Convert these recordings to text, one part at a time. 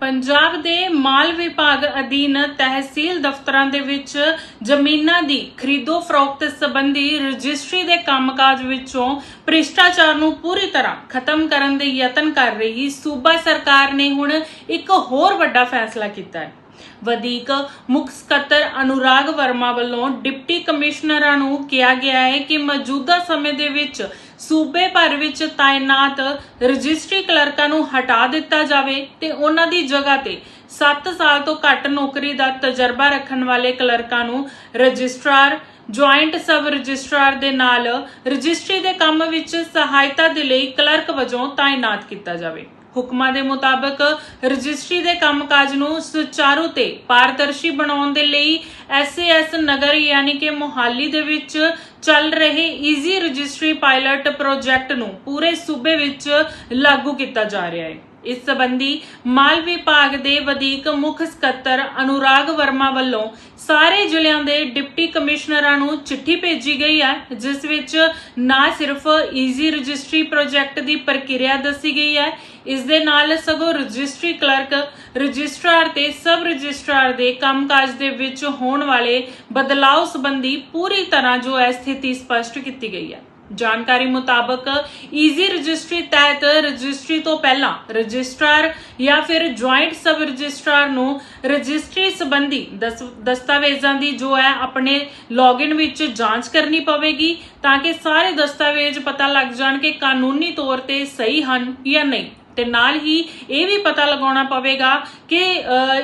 ਪੰਜਾਬ ਦੇ ਮਾਲ ਵਿਭਾਗ ਅਧੀਨ ਤਹਿਸੀਲ ਦਫ਼ਤਰਾਂ ਦੇ ਵਿੱਚ ਜ਼ਮੀਨਾਂ ਦੀ ਖਰੀਦੋ ਫਰੋਖਤ ਸੰਬੰਧੀ ਰਜਿਸਟਰੀ ਦੇ ਕੰਮਕਾਜ ਵਿੱਚੋਂ ਭ੍ਰਿਸ਼ਟਾਚਾਰ ਨੂੰ ਪੂਰੀ ਤਰ੍ਹਾਂ ਖਤਮ ਕਰਨ ਦੇ ਯਤਨ ਕਰ ਰਹੀ ਸੂਬਾ ਸਰਕਾਰ ਨੇ ਹੁਣ ਇੱਕ ਹੋਰ ਵੱਡਾ ਫੈਸਲਾ ਕੀਤਾ ਹੈ। ਵਧੀਕ ਮੁੱਖ ਸਕੱਤਰ ਅਨੁਰਾਗ ਵਰਮਾ ਵੱਲੋਂ ਡਿਪਟੀ ਕਮਿਸ਼ਨਰਾਂ ਨੂੰ ਕਿਹਾ ਗਿਆ ਹੈ ਕਿ ਮੌਜੂਦਾ ਸਮੇਂ ਦੇ ਵਿੱਚ ਸੂਬੇ ਭਰ ਵਿੱਚ ਤਾਇਨਾਤ ਰਜਿਸਟਰੀ ਕਲਰਕਾਂ ਨੂੰ ਹਟਾ ਦਿੱਤਾ ਜਾਵੇ ਤੇ ਉਹਨਾਂ ਦੀ ਜਗ੍ਹਾ ਤੇ 7 ਸਾਲ ਤੋਂ ਘੱਟ ਨੌਕਰੀ ਦਾ ਤਜਰਬਾ ਰੱਖਣ ਵਾਲੇ ਕਲਰਕਾਂ ਨੂੰ ਰਜਿਸਟਰਾਰ, ਜੁਆਇੰਟ ਸਬ ਰਜਿਸਟਰਾਰ ਦੇ ਨਾਲ ਰਜਿਸਟਰੀ ਦੇ ਕੰਮ ਵਿੱਚ ਸਹਾਇਤਾ ਦੇ ਲਈ ਕਲਰਕ ਵਜੋਂ ਤਾਇਨਾਤ ਕੀਤਾ ਜਾਵੇ। ਹੁਕਮਾਂ ਦੇ ਮੁਤਾਬਕ ਰਜਿਸਟਰੀ ਦੇ ਕੰਮਕਾਜ ਨੂੰ ਸੁਚਾਰੂ ਤੇ ਪਾਰਦਰਸ਼ੀ ਬਣਾਉਣ ਦੇ ਲਈ ਐਸਏਐਸ ਨਗਰ ਯਾਨੀ ਕਿ ਮੁਹਾਲੀ ਦੇ ਵਿੱਚ ਚੱਲ ਰਹੇ ਈਜ਼ੀ ਰਜਿਸਟਰੀ ਪਾਇਲਟ ਪ੍ਰੋਜੈਕਟ ਨੂੰ ਪੂਰੇ ਸੂਬੇ ਵਿੱਚ ਲਾਗੂ ਕੀਤਾ ਜਾ ਰਿਹਾ ਹੈ। ਇਸ ਸਬੰਧੀ ਮਾਲ ਵਿਭਾਗ ਦੇ ਵਧੀਕ ਮੁੱਖ ਸਕੱਤਰ ਅਨੁਰਾਗ ਵਰਮਾ ਵੱਲੋਂ ਸਾਰੇ ਜ਼ਿਲ੍ਹਿਆਂ ਦੇ ਡਿਪਟੀ ਕਮਿਸ਼ਨਰਾਂ ਨੂੰ ਚਿੱਠੀ ਭੇਜੀ ਗਈ ਹੈ, ਜਿਸ ਵਿੱਚ ਨਾ ਸਿਰਫ ਈਜ਼ੀ ਰਜਿਸਟਰੀ ਪ੍ਰੋਜੈਕਟ ਦੀ ਪ੍ਰਕਿਰਿਆ ਦੱਸੀ ਗਈ ਹੈ, ਇਸ ਦੇ ਨਾਲ ਸਗੋਂ ਰਜਿਸਟਰੀ ਕਲਰਕ ਰਜਿਸਟਰਾਰ ਤੇ ਸਬ ਰਜਿਸਟਰਾਰ ਦੇ ਕੰਮਕਾਜ ਦੇ ਵਿੱਚ ਹੋਣ ਵਾਲੇ ਬਦਲਾਅ ਸੰਬੰਧੀ ਪੂਰੀ ਤਰ੍ਹਾਂ ਜੋ ਹੈ ਸਥਿਤੀ ਸਪਸ਼ਟ ਕੀਤੀ ਗਈ ਹੈ। ਜਾਣਕਾਰੀ ਮੁਤਾਬਕ ਈਜ਼ੀ ਰਜਿਸਟਰੀ ਤਹਿਤ ਰਜਿਸਟਰੀ ਤੋਂ ਪਹਿਲਾਂ ਰਜਿਸਟਰਾਰ ਜਾਂ ਫਿਰ ਜੁਆਇੰਟ ਸਬ ਰਜਿਸਟਰਾਰ ਨੂੰ ਰਜਿਸਟਰੀ ਸੰਬੰਧੀ ਦਸ- ਦਸਤਾਵੇਜ਼ਾਂ ਦੀ ਜੋ ਹੈ ਆਪਣੇ ਲੌਗਇਨ ਵਿੱਚ ਜਾਂਚ ਕਰਨੀ ਪਵੇਗੀ ਤਾਂ ਕਿ ਸਾਰੇ ਦਸਤਾਵੇਜ਼ ਪਤਾ ਲੱਗ ਜਾਣ ਕਿ ਕਾਨੂੰਨੀ ਤੌਰ ਤੇ ਸਹੀ ਹਨ ਜਾਂ ਨਹੀਂ। ਤੇ ਨਾਲ ਹੀ ਇਹ ਵੀ ਪਤਾ ਲਗਾਉਣਾ ਪਵੇਗਾ ਕਿ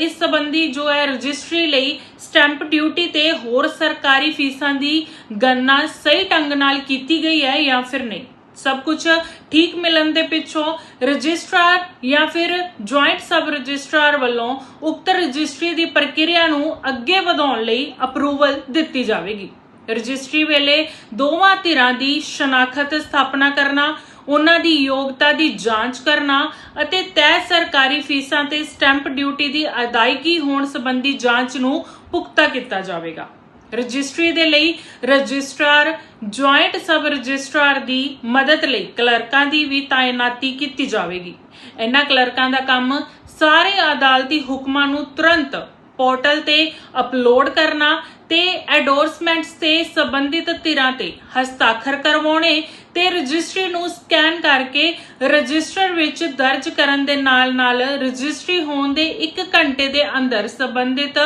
ਇਸ ਸੰਬੰਧੀ ਜੋ ਹੈ ਰਜਿਸਟਰੀ ਲਈ ਸਟੈਂਪ ਡਿਊਟੀ ਤੇ ਹੋਰ ਸਰਕਾਰੀ ਫੀਸਾਂ ਦੀ ਗਣਨਾ ਸਹੀ ਢੰਗ ਨਾਲ ਕੀਤੀ ਗਈ ਹੈ ਜਾਂ ਫਿਰ ਨਹੀਂ। ਸਭ ਕੁਝ ਠੀਕ ਮਿਲਣ ਦੇ ਪਿੱਛੋਂ ਰਜਿਸਟਰਾਰ ਜਾਂ ਫਿਰ ਜੁਆਇੰਟ ਸਬ ਰਜਿਸਟਰਾਰ ਵੱਲੋਂ ਉਕਤ ਰਜਿਸਟਰੀ ਦੀ ਪ੍ਰਕਿਰਿਆ ਨੂੰ ਅੱਗੇ ਵਧਾਉਣ ਲਈ ਅਪਰੂਵਲ ਦਿੱਤੀ ਜਾਵੇਗੀ। ਰਜਿਸਟਰੀ ਵੇਲੇ ਦੋਵਾਂ ਧਿਰਾਂ ਦੀ ਸ਼ਨਾਖਤ ਸਥਾਪਨਾ ਕਰਨਾ ਉਹਨਾਂ ਦੀ ਯੋਗਤਾ ਦੀ ਜਾਂਚ ਕਰਨਾ ਅਤੇ ਤੈਅ ਸਰਕਾਰੀ ਫੀਸਾਂ ਤੇ ਸਟੈਂਪ ਡਿਊਟੀ ਦੀ ਅਦਾਇਗੀ ਹੋਣ ਸੰਬੰਧੀ ਜਾਂਚ ਨੂੰ ਪੁਖਤਾ ਕੀਤਾ ਜਾਵੇਗਾ। ਰਜਿਸਟਰੀ ਦੇ ਲਈ ਰਜਿਸਟਰਾਰ, ਜੁਆਇੰਟ ਸਬ ਰਜਿਸਟਰਾਰ ਦੀ ਮਦਦ ਲਈ ਕਲਰਕਾਂ ਦੀ ਵੀ ਤਾਇਨਾਤੀ ਕੀਤੀ ਜਾਵੇਗੀ। ਇਹਨਾਂ ਕਲਰਕਾਂ ਦਾ ਕੰਮ ਸਾਰੇ ਅਦਾਲਤੀ ਹੁਕਮਾਂ ਨੂੰ ਤੁਰੰਤ ਪੋਰਟਲ ਤੇ ਅਪਲੋਡ ਕਰਨਾ ਤੇ ਐਡੋਰਸਮੈਂਟਸ ਤੇ ਸੰਬੰਧਿਤ ਧਿਰਾਂ ਤੇ ਹਸਤਾਖਰ ਕਰਵਾਉਣੇ ਤੇ ਰਜਿਸਟਰੀ ਨੂੰ ਸਕੈਨ ਕਰਕੇ ਰਜਿਸਟਰ ਵਿੱਚ ਦਰਜ ਕਰਨ ਦੇ ਨਾਲ-ਨਾਲ ਰਜਿਸਟਰੀ ਹੋਣ ਦੇ 1 ਘੰਟੇ ਦੇ ਅੰਦਰ ਸੰਬੰਧਿਤ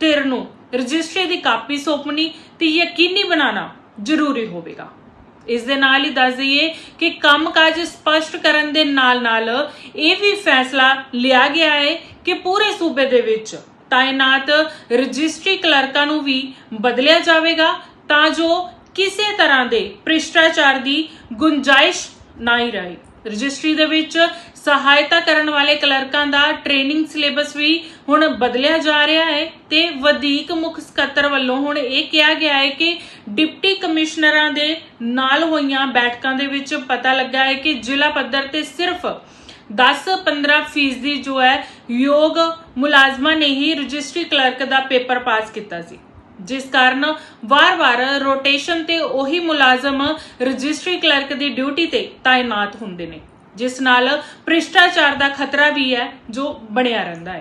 ਧਿਰ ਨੂੰ ਰਜਿਸਟਰੀ ਦੀ ਕਾਪੀ ਸੌਂਪਣੀ ਤੇ ਯਕੀਨੀ ਬਣਾਉਣਾ ਜ਼ਰੂਰੀ ਹੋਵੇਗਾ। ਇਸ ਦੇ ਨਾਲ ਹੀ ਦੱਸ ਦਈਏ ਕਿ ਕੰਮਕਾਜ ਸਪਸ਼ਟ ਕਰਨ ਦੇ ਨਾਲ-ਨਾਲ ਇਹ ਵੀ ਫੈਸਲਾ ਲਿਆ ਗਿਆ ਹੈ ਕਿ ਪੂਰੇ ਸੂਬੇ ਦੇ ਵਿੱਚ ਤਾਇਨਾਤ ਰਜਿਸਟਰੀ ਕਲਰਕਾਂ ਨੂੰ ਵੀ ਬਦਲਿਆ ਜਾਵੇਗਾ ਤਾਂ ਜੋ ਕਿਸੇ ਤਰ੍ਹਾਂ ਦੇ ਭ੍ਰਿਸ਼ਟਾਚਾਰ ਦੀ ਗੁੰਜਾਇਸ਼ ਨਾ ਹੀ ਰਹੇ। ਰਜਿਸਟਰੀ ਦੇ ਵਿੱਚ ਸਹਾਇਤਾ ਕਰਨ ਵਾਲੇ ਕਲਰਕਾਂ ਦਾ ਟ੍ਰੇਨਿੰਗ ਸਿਲੇਬਸ ਵੀ ਹੁਣ ਬਦਲਿਆ ਜਾ ਰਿਹਾ ਹੈ ਤੇ ਵਧੀਕ ਮੁੱਖ ਸਕੱਤਰ ਵੱਲੋਂ ਹੁਣ ਇਹ ਕਿਹਾ ਗਿਆ ਹੈ ਕਿ ਡਿਪਟੀ ਕਮਿਸ਼ਨਰਾਂ ਦੇ ਨਾਲ ਹੋਈਆਂ ਬੈਠਕਾਂ ਦੇ ਵਿੱਚ ਪਤਾ ਲੱਗਾ ਹੈ ਕਿ ਜ਼ਿਲ੍ਹਾ ਪੱਧਰ ਤੇ ਸਿਰਫ 10-15 ਫੀਸਦੀ ਜੋ ਹੈ, ਯੋਗ ਮੁਲਾਜ਼ਮਾਂ ਨੇ ਹੀ ਰਜਿਸਟਰੀ ਕਲਰਕ ਦਾ ਪੇਪਰ ਪਾਸ ਕੀਤਾ ਸੀ। ਜਿਸ ਕਾਰਨ ਵਾਰ-ਵਾਰ ਰੋਟੇਸ਼ਨ ਤੇ ਉਹੀ ਮੁਲਾਜ਼ਮ ਰਜਿਸਟਰੀ ਕਲਰਕ ਦੀ ਡਿਊਟੀ ਤੇ ਤਾਇਨਾਤ ਹੁੰਦੇ ਨੇ, ਜਿਸ ਨਾਲ ਭ੍ਰਿਸ਼ਟਾਚਾਰ ਦਾ ਖਤਰਾ ਵੀ ਹੈ, ਜੋ ਬਣਿਆ ਰਹਿੰਦਾ ਹੈ।